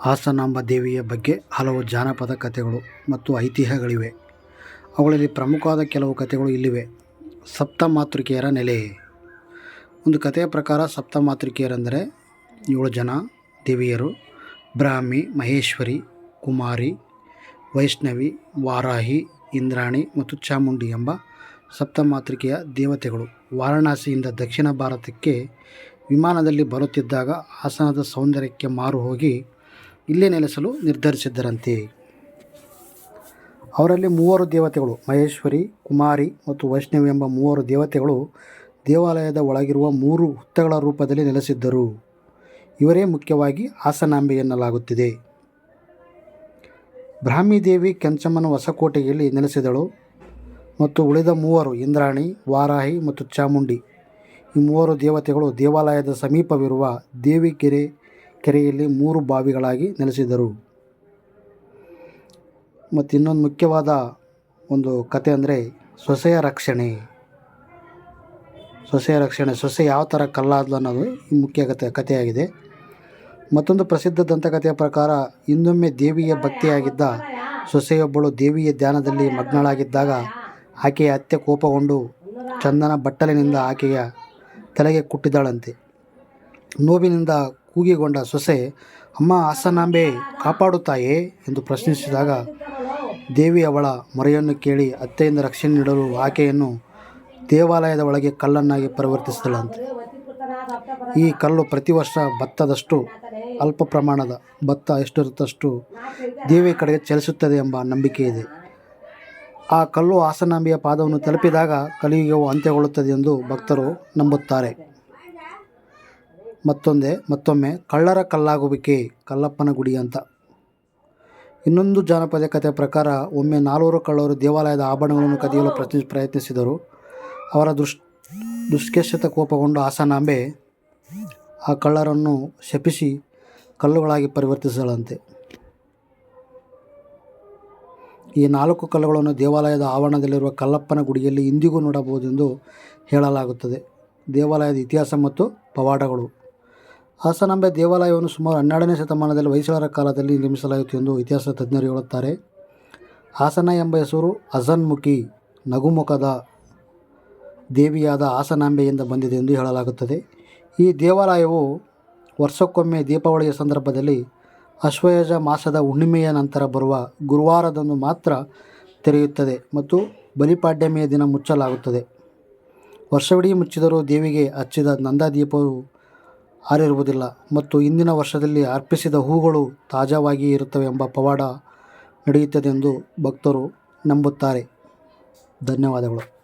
ಹಾಸನಾಂಬ ದೇವಿಯ ಬಗ್ಗೆ ಹಲವು ಜಾನಪದ ಕಥೆಗಳು ಮತ್ತು ಐತಿಹ್ಯಗಳಿವೆ. ಅವುಗಳಲ್ಲಿ ಪ್ರಮುಖವಾದ ಕೆಲವು ಕಥೆಗಳು ಇಲ್ಲಿವೆ. ಸಪ್ತಮಾತೃಕೆಯರ ನೆಲೆ. ಒಂದು ಕಥೆಯ ಪ್ರಕಾರ ಸಪ್ತಮಾತೃಕೆಯರೆಂದರೆ ಏಳು ಜನ, ದೇವಿಯರು, ಬ್ರಾಹ್ಮಿ, ಮಹೇಶ್ವರಿ, ಕುಮಾರಿ, ವೈಷ್ಣವಿ, ವಾರಾಹಿ, ಇಂದ್ರಾಣಿ ಮತ್ತು ಚಾಮುಂಡಿ ಎಂಬ ಸಪ್ತಮಾತೃಕೆಯ ದೇವತೆಗಳು. ವಾರಣಾಸಿಯಿಂದ ದಕ್ಷಿಣ ಭಾರತಕ್ಕೆ ವಿಮಾನದಲ್ಲಿ ಬರುತ್ತಿದ್ದಾಗ ಹಾಸನದ ಸೌಂದರ್ಯಕ್ಕೆ ಮಾರು ಹೋಗಿ ಇಲ್ಲೇ ನೆಲೆಸಲು ನಿರ್ಧರಿಸಿದ್ದರಂತೆ. ಅವರಲ್ಲಿ ಮೂವರು ದೇವತೆಗಳು, ಮಹೇಶ್ವರಿ, ಕುಮಾರಿ ಮತ್ತು ವೈಷ್ಣವಿ ಎಂಬ ಮೂವರು ದೇವತೆಗಳು ದೇವಾಲಯದ ಒಳಗಿರುವ ಮೂರು ಹುತ್ತಗಳ ರೂಪದಲ್ಲಿ ನೆಲೆಸಿದ್ದರು. ಇವರೇ ಮುಖ್ಯವಾಗಿ ಹಾಸನಾಂಬೆ ಎನ್ನಲಾಗುತ್ತಿದೆ. ಬ್ರಾಹ್ಮಿ ದೇವಿ ಕೆಂಚಮ್ಮನ ಹೊಸಕೋಟೆಯಲ್ಲಿ ನೆಲೆಸಿದಳು ಮತ್ತು ಉಳಿದ ಮೂವರು ಇಂದ್ರಾಣಿ, ವಾರಾಹಿ ಮತ್ತು ಚಾಮುಂಡಿ. ಈ ಮೂವರು ದೇವತೆಗಳು ದೇವಾಲಯದ ಸಮೀಪವಿರುವ ದೇವಿ ಕೆರೆ ಕೆರೆಯಲ್ಲಿ ಮೂರು ಬಾವಿಗಳಾಗಿ ನೆಲೆಸಿದರು ಮತ್ತು ಇನ್ನೊಂದು ಮುಖ್ಯವಾದ ಒಂದು ಕತೆ ಅಂದರೆ ಸೊಸೆಯ ರಕ್ಷಣೆ. ಸೊಸೆಯ ರಕ್ಷಣೆ, ಸೊಸೆ ಯಾವ ಥರ ಕಲ್ಲಾದ್ಲು ಅನ್ನೋದು ಈ ಮುಖ್ಯ ಕತೆ, ಕಥೆಯಾಗಿದೆ. ಮತ್ತೊಂದು ಪ್ರಸಿದ್ಧ ದಂತಕಥೆಯ ಪ್ರಕಾರ ಇನ್ನೊಮ್ಮೆ ದೇವಿಯ ಭಕ್ತಿಯಾಗಿದ್ದ ಸೊಸೆಯೊಬ್ಬಳು ದೇವಿಯ ಧ್ಯಾನದಲ್ಲಿ ಮಗ್ನಳಾಗಿದ್ದಾಗ ಆಕೆಯ ಅತ್ತೆ ಕೋಪಗೊಂಡು ಚಂದನ ಬಟ್ಟಲಿನಿಂದ ಆಕೆಯ ತಲೆಗೆ ಕುಟ್ಟಿದಳಂತೆ ನೋವಿನಿಂದ ಕೂಗಿಗೊಂಡ ಸೊಸೆ, ಅಮ್ಮ ಹಾಸನಾಂಬೆ ಕಾಪಾಡುತ್ತಾಯೇ? ಎಂದು ಪ್ರಶ್ನಿಸಿದಾಗ, ದೇವಿ ಅವಳ ಮೊರೆಯನ್ನು ಕೇಳಿ ಅತ್ತೆಯಿಂದ ರಕ್ಷಣೆ ನೀಡಲು ಆಕೆಯನ್ನು ದೇವಾಲಯದ ಒಳಗೆ ಕಲ್ಲನ್ನಾಗಿ ಪರಿವರ್ತಿಸಿದಳಂತೆ. ಈ ಕಲ್ಲು ಪ್ರತಿ ವರ್ಷ ಭತ್ತದಷ್ಟು, ಅಲ್ಪ ಪ್ರಮಾಣದ ಭತ್ತ ಎಷ್ಟಿರುತ್ತಷ್ಟು ದೇವಿಯ ಕಡೆಗೆ ಚಲಿಸುತ್ತದೆ ಎಂಬ ನಂಬಿಕೆ ಇದೆ. ಆ ಕಲ್ಲು ಹಾಸನಾಂಬೆಯ ಪಾದವನ್ನು ತಲುಪಿದಾಗ ಕಲಿಯುಗವು ಅಂತ್ಯಗೊಳ್ಳುತ್ತದೆ ಎಂದು ಭಕ್ತರು ನಂಬುತ್ತಾರೆ. ಮತ್ತೊಂದೇ, ಮತ್ತೊಮ್ಮೆ, ಕಳ್ಳರ ಕಲ್ಲಾಗುವಿಕೆ, ಕಲ್ಲಪ್ಪನ ಗುಡಿ ಅಂತ. ಇನ್ನೊಂದು ಜಾನಪದ ಕಥೆಯ ಪ್ರಕಾರ ಒಮ್ಮೆ ನಾಲ್ವರು ಕಳ್ಳರು ದೇವಾಲಯದ ಆಭರಣಗಳನ್ನು ಕದಿಯಲು ಪ್ರಯತ್ನ ಪ್ರಯತ್ನಿಸಿದರು. ಅವರ ದುಷ್, ದುಷ್ಕೇಶತ ಕೋಪಗೊಂಡು ಹಾಸನಾಂಬೆ ಆ ಕಳ್ಳರನ್ನು ಶಪಿಸಿ ಕಲ್ಲುಗಳಾಗಿ ಪರಿವರ್ತಿಸಿದಳಂತೆ ಈ ನಾಲ್ಕು ಕಲ್ಲುಗಳನ್ನು ದೇವಾಲಯದ ಆವರಣದಲ್ಲಿರುವ ಕಲ್ಲಪ್ಪನ ಗುಡಿಯಲ್ಲಿ ಇಂದಿಗೂ ನೋಡಬಹುದೆಂದು ಹೇಳಲಾಗುತ್ತದೆ. ದೇವಾಲಯದ ಇತಿಹಾಸ ಮತ್ತು ಪವಾಡಗಳು. ಹಾಸನಾಂಬೆ ದೇವಾಲಯವನ್ನು ಸುಮಾರು ಹನ್ನೆರಡನೇ ಶತಮಾನದಲ್ಲಿ ಹೊಯ್ಸಳರ ಕಾಲದಲ್ಲಿ ನಿರ್ಮಿಸಲಾಯಿತು ಎಂದು ಇತಿಹಾಸ ತಜ್ಞರು ಹೇಳುತ್ತಾರೆ. ಹಾಸನ ಎಂಬ ಹೆಸರು ಅಜನ್ಮುಖಿ ನಗುಮುಖದ ದೇವಿಯಾದ ಹಾಸನಾಂಬೆಯಿಂದ ಬಂದಿದೆ ಎಂದು ಹೇಳಲಾಗುತ್ತದೆ. ಈ ದೇವಾಲಯವು ವರ್ಷಕ್ಕೊಮ್ಮೆ ದೀಪಾವಳಿಯ ಸಂದರ್ಭದಲ್ಲಿ ಅಶ್ವಯಜ ಮಾಸದ ಹುಣ್ಣಿಮೆಯ ನಂತರ ಬರುವ ಗುರುವಾರದಂದು ಮಾತ್ರ ತೆರೆಯುತ್ತದೆ ಮತ್ತು ಬಲಿಪಾಡ್ಯಮಿಯ ದಿನ ಮುಚ್ಚಲಾಗುತ್ತದೆ. ವರ್ಷವಿಡೀ ಮುಚ್ಚಿದರೂ ದೇವಿಗೆ ಹಚ್ಚಿದ ನಂದಾದೀಪವು ಆರಿರುವುದಿಲ್ಲ ಮತ್ತು ಇಂದಿನ ವರ್ಷದಲ್ಲಿ ಅರ್ಪಿಸಿದ ಹೂಗಳು ತಾಜಾವಾಗಿಯೇ ಇರುತ್ತವೆ ಎಂಬ ಪವಾಡ ನಡೆಯುತ್ತದೆ ಎಂದು ಭಕ್ತರು ನಂಬುತ್ತಾರೆ. ಧನ್ಯವಾದಗಳು.